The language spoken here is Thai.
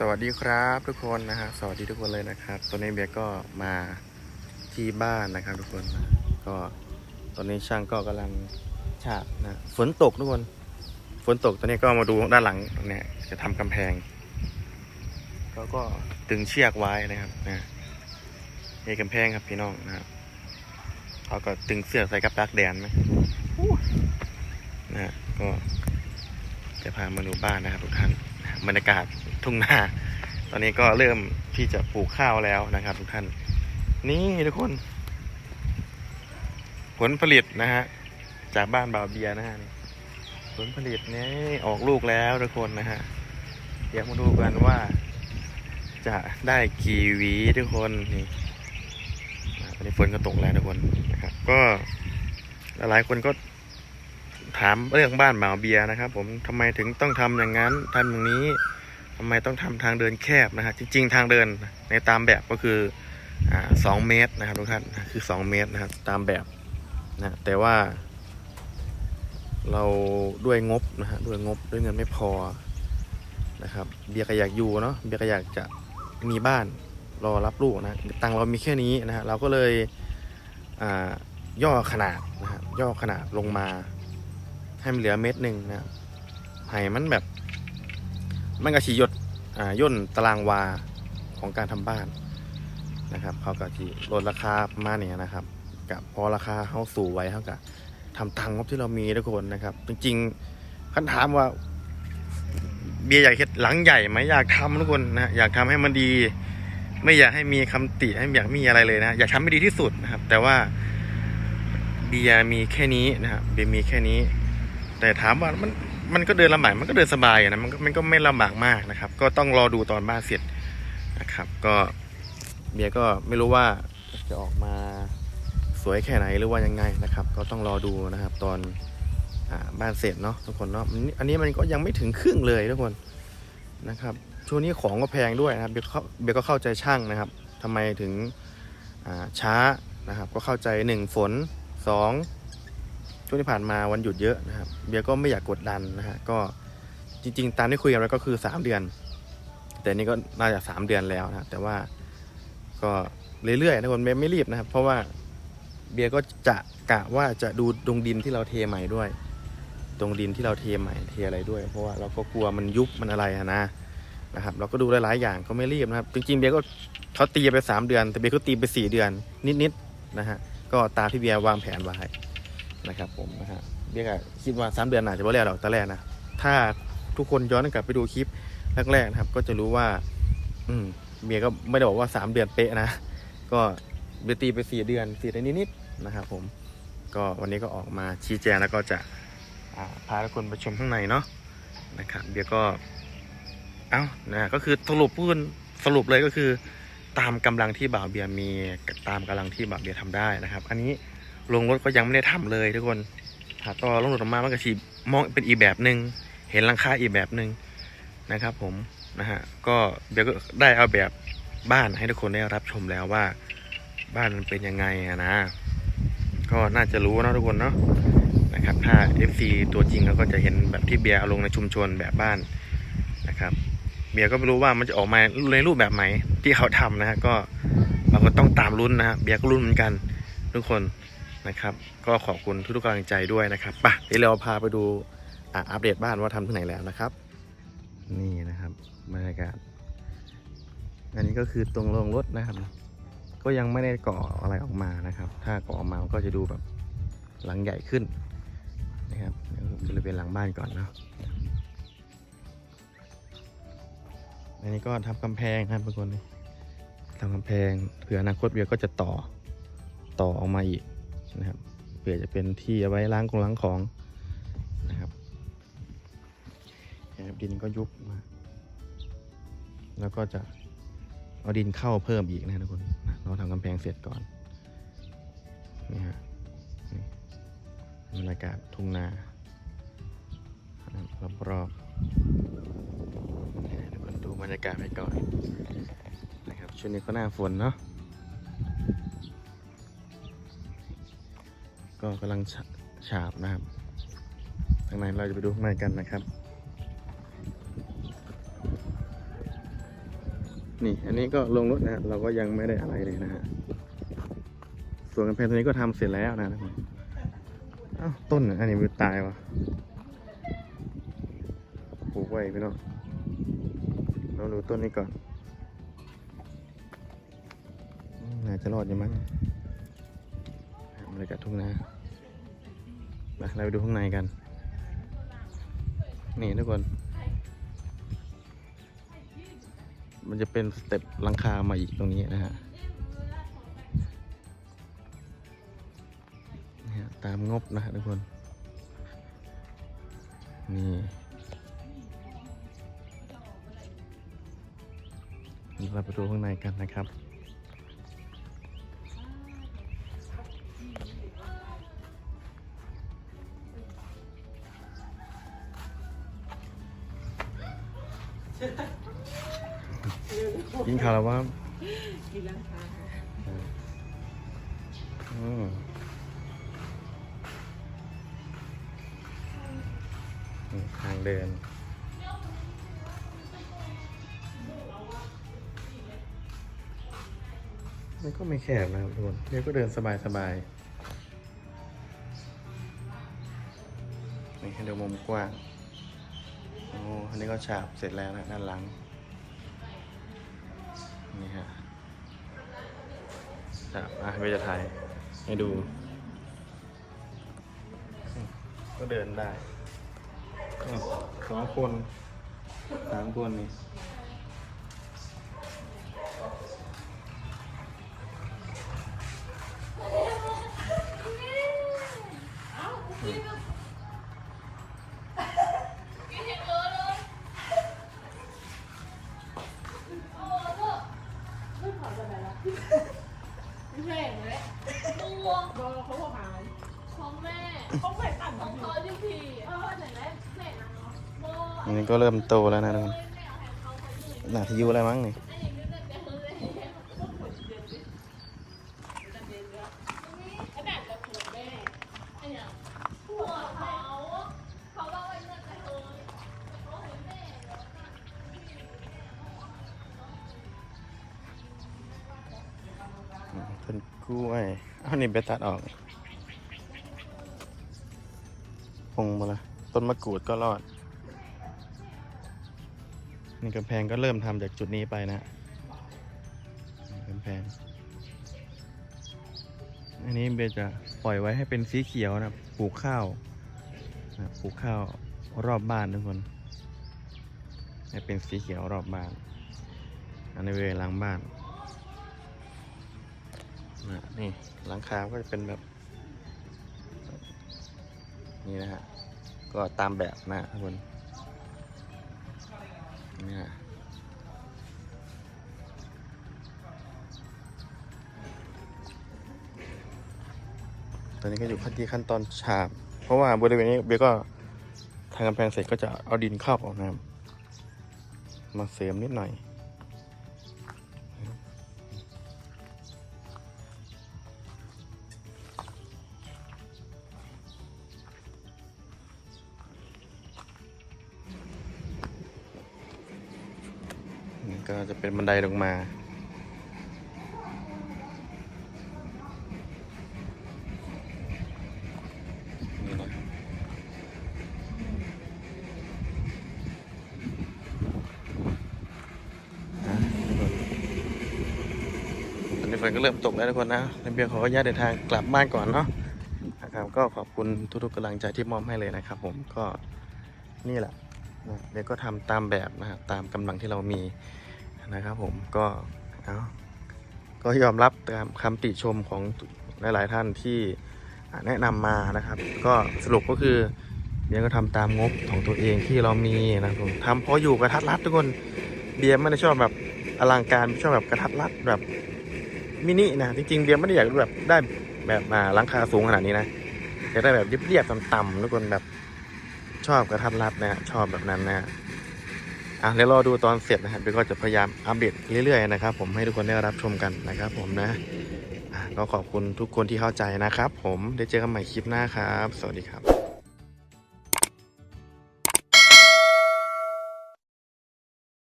สวัสดีครับทุกคนนะฮะสวัสดีทุกคนเลยนะครับตอนนี้เบียร์ก็มาที่บ้านนะครับ ทุกคนนะก็ตอนนี้ช่างก็กำลังฉาบนะฝนตกทุกคน ฝนตกตอนนี้ก็มาดูด้านหลังเนี่ยจะทำกำแพงก็ก็ตึงเชือกไว้นะครับนะนี่กำแพงครับพี่น้องนะครับเขาก็ตึงเสือกใส่กับดักแดนไหมนะฮะก็จะพามาดูบ้านนะครับทุกท่าน บรรยากาศทุ่งนาตอนนี้ก็เริ่มที่จะปลูกข้าวแล้วนะครับ ทุกท่าน นี่ทุกคน ผลผลิตนะฮะจากบ้านบ่าวเบียนะฮะผลผลิตนี่ออกลูกแล้วทุกคนนะฮะเดี๋ยวมาดูกันว่า จะได้กี่หวีทุกคนนี่ตอนนี้ฝนก็ตกแล้วทุกคนนะครับ ก็หลายๆคนก็ ถามเรื่องบ้านบ่าเบียนะครับ ผมทำไมถึงต้องทำอย่างนั้นทำอย่างนี้ทำไมต้องทำทางเดินแคบนะฮะจริง ๆ ทางเดินในตามแบบก็คือสองเมตรนะครับทุกท่านคือสองเมตรนะครับตามแบบนะแต่ว่า เราด้วยงบนะฮะด้วยงบด้วยเงินไม่พอนะครับ เบียร์ก็อยากอยู่เนาะเบียร์ก็อยากจะมีบ้านรอรับลูกนะตังเรามีแค่นี้นะฮะเราก็เลยย่อขนาดนะฮะย่อขนาดลงมา ให้มันเหลือเมตรหนึ่งนะครับให้มันแบบ มันก็ฉียดอ่าย่นตารางวาของการทำบ้านนะครับเขาก็ที่ลดราคาประมาณนี้นะครับกับพอราคาเขาสูงไว้เขาก็ทำตังงบที่เรามีทุกคนนะครับ จริงๆคันถามว่า เบียร์อยากเฮ็ดหลังใหญ่ไหมอยากทำทุกคนนะอยากทำให้มันดี ไม่อยากให้มีคำติให้อยากมีอะไรเลยนะอยากทำให้ดีที่สุดนะครับ แต่ว่าเบียร์มีแค่นี้นะครับเบียร์มีแค่นี้ แต่ถามว่ามันมันก็เดินลำบากมันก็เดินสบายนะมันก็มันก็ไม่ลำบากมากนะครับ ก็ต้องรอดูตอนบ้านเสร็จนะครับ ก็เบียร์ก็ไม่รู้ว่าจะออกมาสวยแค่ไหนหรือว่ายังไงนะครับ ก็ต้องรอดูนะครับ ตอนอบ้านเสร็จเนาะทุกคนเนาะอันนี้มันก็ยังไม่ถึงครึ่งเลยทุกคนนะครับช่วงนี้ของก็แพงด้วยนะครับเบียร์เบียร์ก็เข้าใจช่างนะครับทำไมถึงช้านะครับ ก็เข้าใจหนึ่งฝนสอง วงที่ผ่านมาวันหยุดเยอะนะครับเบียร์ก็ไม่อยากกดดันนะฮะก็จริง ๆ ตามที่คุยกันไว้ก็คือ 3 เดือน แต่นี่ก็น่าจะ3เดือนแล้วนะแต่ว่าก็เรื่อยๆนะคนเบียร์ไม่รีบนะครับ เพราะว่าเบียร์ก็จะกะว่าจะดูดงดินที่เราเทใหม่ด้วย ตรงดินที่เราเทใหม่เทอะไรด้วย เพราะว่าเราก็กลัวมันยุบมันอะไรนะนะครับ เราก็ดูหลายๆอย่างก็ไม่รีบนะครับ จริงๆเบียร์ก็เขาตีไป 3 เดือน แต่เบียร์ก็ตีไป 4 เดือนนิดๆนะฮะก็ตามที่เบียร์วางแผนไว้ นะครับผมนะฮะเบียร์ก็คิดว่าสามเดือนอาจจะไม่แล้วหรอกตอนแรกนะถ้าทุกคนย้อนกลับไปดูคลิปแรกๆนะครับ ก็จะรู้ว่า อืมเบียร์ก็ไม่ได้บอกว่าสามเดือนเป๊ะนะก็เบียร์ตีไปสี่เดือนสี่เดือนนิดๆนะครับผมก็วันนี้ก็ออกมาชี้แจงแล้วก็จะพาทุกคนไปชมข้างในเนาะนะครับเบียร์ก็เอ้านะก็คือสรุปพูดสรุปเลยก็คือ ตามกำลังที่บ่าวเบียร์มีตามกำลังที่บ่าวเบียร์ทำได้นะครับ อันนี้ ลงรถก็ยังไม่ได้ทำเลยทุกคนหาต่อลงรถออกมามันก็ชีมองเป็นอีแบบหนึ่งเห็นหลังคาอีแบบหนึ่งนะครับ ผมนะฮะก็เดี๋ยวก็ได้เอาแบบบ้านให้ทุกคนได้รับชมแล้วว่า บ้านมันเป็นยังไงอะนะ ก็น่าจะรู้นะทุกคนเนาะนะครับถ้า FC ตัวจริงเราก็จะเห็นแบบที่เบียร์เอาลงในชุมชนแบบบ้านนะครับ เบียร์ก็ไม่รู้ว่ามันจะออกมาในรูปแบบไหนที่เขาทำนะฮะก็เราก็ต้องตามลุ้นนะฮะเบียร์ก็ลุ้นเหมือนกัน ทุกคน นะครับ ก็ขอบคุณทุกๆกำลังใจด้วยนะครับป่ะเดี๋ยวเราพาไปดูอัปเดตบ้านว่าทำที่ไหนแล้วนะครับ นี่นะครับบรรยากาศ อันนี้ก็คือตรงโรงรถนะครับ ก็ยังไม่ได้ก่ออะไรออกมานะครับ ถ้าก่อออกมาก็จะดูแบบหลังใหญ่ขึ้นนะครับเดี๋ยวบริเวณหลังบ้านก่อนเนาะอันนี้ก็ทำกำแพงครับทุกคนทำกำแพงเผื่ออนาคตเบียก็จะต่อต่อออกมาอีก นะครับเผื่อจะเป็นที่เอาไว้ล้างกงล้างของนะครับนะครับดินก็ยุบมา แล้วก็จะเอาดินเข้าเพิ่มอีกนะทุกคนนะเราทำกำแพงเสร็จก่อนนี่ฮะบรรยากาศทุ่งนานะครับรอบๆทุกคนดูบรรยากาศไปก่อนนะครับช่วงนี้ก็หน้าฝนเนาะ ก็กำลังฉาบนะครับข้างในเราจะไปดูข้างในกันนะครับ นี่อันนี้ก็ลงรถนะเราก็ยังไม่ได้อะไรเลยนะฮะส่วนกำแพงตัวนี้ก็ทำเสร็จแล้วนะอ้าวต้นอันนี้มันตายวะปลูกไว้พี่น้องเราดูต้นนี้ก่อนอืมน่าจะรอดอยู่มั้งบรรยากาศทุ่งนา มาเราไปดูข้างในกัน นี่ทุกคน มันจะเป็นสเต็ปหลังคามาอีกตรงนี้นะฮะนี่ตามงบนะฮะทุกคน นี่เราไปดูข้างในกันนะครับ กินข้าวแล้วว่ากินแล้วค่ะอืมทางเดินมันก็ไม่แคบนะครับทุกคนเรียกก็เดินสบายสบายนี่ให้ดูมุมกว้าง อันนี้ก็ฉาบเสร็จแล้วนะด้านหลัง นี่ฮะฉาบอะเวจะถ่ายให้ดู ก็เดินได้สองคนสามคนนี่ไม่ อันนี้ก็เริ่มโตแล้วนะทุกคนหนาที่ยุอะไรมั้งนี่ไอ้อย่างนี้จะจะเลยไอ้แบบจะปวยเอาเห็นแม่แล้วนะอืมต้นกล้วยอ้าวนี่ไปตัดออกพงมาละต้นมะกรูดก็รอด นี่กำแพงก็เริ่มทำจากจุดนี้ไปนะกำแพง อันนี้เบจะปล่อยไว้ให้เป็นสีเขียวนะปลูกข้าวนะปลูกข้าวรอบบ้านทุกคนให้เป็นสีเขียวรอบบ้าน อันนี้เวหลังบ้านนะนี่หลังคาก็จะเป็นแบบ นี่นะฮะก็ตามแบบนะทุกคน นี่นะตอนนี้ก็อยู่ขั้นที่ขั้นตอนฉาบ เพราะว่าบริเวณนี้เบยก็ทางกำแพงเสร็จก็จะเอาดินเข้าออกนะครับมาเสริมนิดหน่อย นี่ก็จะเป็นบันไดลงมา นี่นะอะตอนนี้ฝนก็เริ่มตกแล้วทุกคนนะแล้วเบียร์ขออนุญาตเดินทางกลับบ้านก่อนเนาะนะครับก็ขอบคุณทุกๆกำลังใจที่มอบให้เลยนะครับผมก็นี่แหละ เบียร์ก็ทำตามแบบนะฮะตามกำลังที่เรามีนะครับผมก็เอาก็ยอมรับตามคำติชมของหลายๆท่านที่แนะนำมานะครับ ก็สรุปก็คือเบียร์ก็ทำตามงบของตัวเองที่เรามีนะครับผมทำพออยู่กระทัดรัดทุกคนเบียร์ไม่ได้ชอบแบบอลังการชอบแบบกระทัดรัดแบบมินินะจริงๆเบียร์ไม่ได้อยากแบบได้แบบมาลังคาสูงขนาดนี้นะอยากได้แบบเรียบๆต่ำๆทุกคนแบบ ชอบกระทัดรัดนะชอบแบบนั้นนะอะเดี๋ยวรอดูตอนเสร็จนะครับเดี๋ยวก็จะพยายามอัปเดตเรื่อยๆนะครับ ผมให้ทุกคนได้รับชมกันนะครับ ผมนะอะก็ขอบคุณทุกคนที่เข้าใจนะครับ ผมได้เจอกันใหม่คลิปหน้าครับ สวัสดีครับ